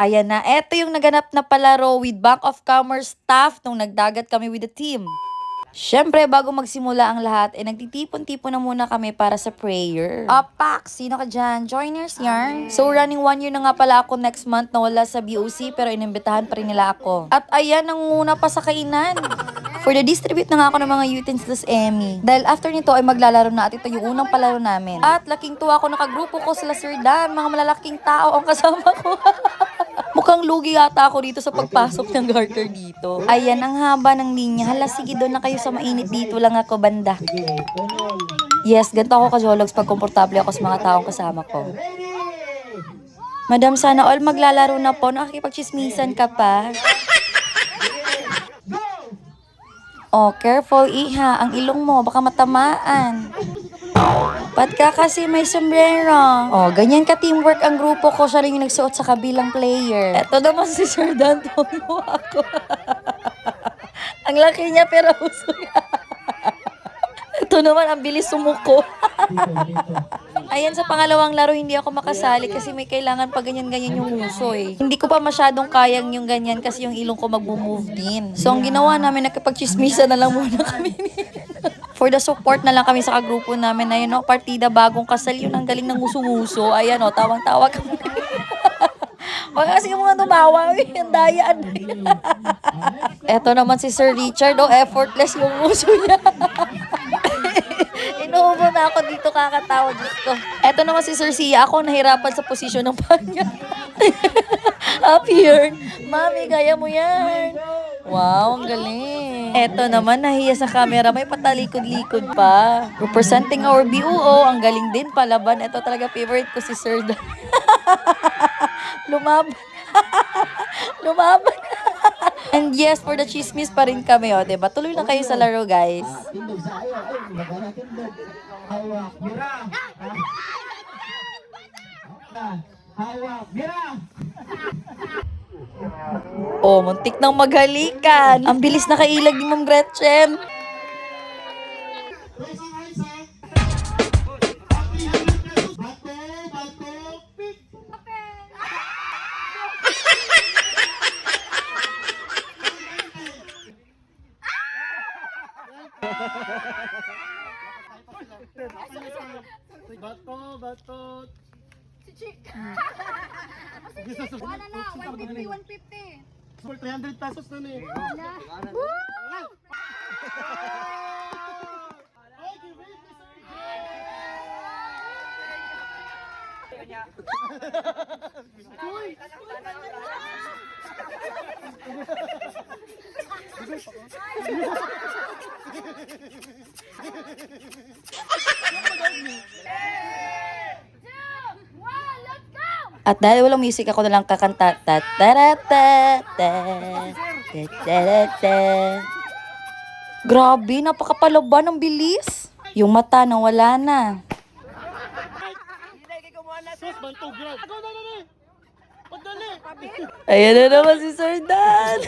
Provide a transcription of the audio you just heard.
Ayan na, eto yung naganap na palaro with Bank of Commerce staff nung nagdagat kami with the team. Siyempre, bago magsimula ang lahat, eh nagtitipon-tipon na muna kami para sa prayer. Apak, sino ka dyan? Joiners yarn? So, running one year na nga pala ako next month na wala sa BOC pero inimbitahan pa rin nila ako. At ayan, nangunguna pa sa kainan. For the distribute na nga ako ng mga utensils Emmy. Dahil after nito ay maglalaro na at ito yung unang palaro namin. At laking tuwa ako nakagrupo ko sila Sir Dan, mga malalaking tao ang kasama ko. Mukhang lugi yata ako dito sa pagpasok ng garter dito. Ayan, ang haba ng linya. Hala, sige doon na kayo sa mainit dito lang ako banda. Yes, ganito ako kajologs pag komportable ako sa mga taong kasama ko. Madam, sana all maglalaro na po. Nakikipagchismisan ka pa. Oh, careful, iha. Ang ilong mo, baka matamaan. Ba't ka kasi may sombrero? Oh, ganyan ka teamwork ang grupo ko. Siya rin yung nagsuot sa kabilang player. Eto naman si Sir Dan ako. ang laki niya pero uso niya. Ito naman, ang bilis sumuko. Ayan, sa pangalawang laro, hindi ako makasali kasi may kailangan pa ganyan-ganyan yung uso eh. Hindi ko pa masyadong kayang yung ganyan kasi yung ilong ko magmo-move din. So, ang ginawa namin, nakipagchismisa na lang muna kami. For the support na lang kami sa kagrupo namin na yun, no, partida bagong kasal, yun ang galing ng uso-uso. Ayan, o, tawang-tawa kami. Huwag kasi yung mga tumawa, eh, ang daya, ang daya. Eto naman si Sir Richard, oh, effortless yung uso niya. Inuubo na ako dito kakatawa, Diyos ko. Eto naman si Sir Sia, ako nahirapan sa posisyon ng panya. Up here. Mami, kaya mo yan. Wow, ang galing. Eto naman, nahiya sa camera, may patalikod-likod pa. Representing our BUO, ang galing din palaban. Eto talaga favorite ko si Sir Dan. Lumaban. Lumaban. And yes, for the chismis pa rin kami, o, diba? Tuloy lang kayo sa laro, guys. Hawak, mira. Hawak, mira. Oh, muntik nang maghalikan. Ang bilis na kailag ni Ma'am Gretchen. Bato, bato. Bato, bato. Wala na, 150, 150. For 300 pesos na ni. Wala. Ay, At dahil walang music, ako na lang kakanta. Ta ta ta ta ta ta ta ta Grabe, napakapalaban ng bilis. Yung mata na wala na. Ayan na naman si Sir Dan.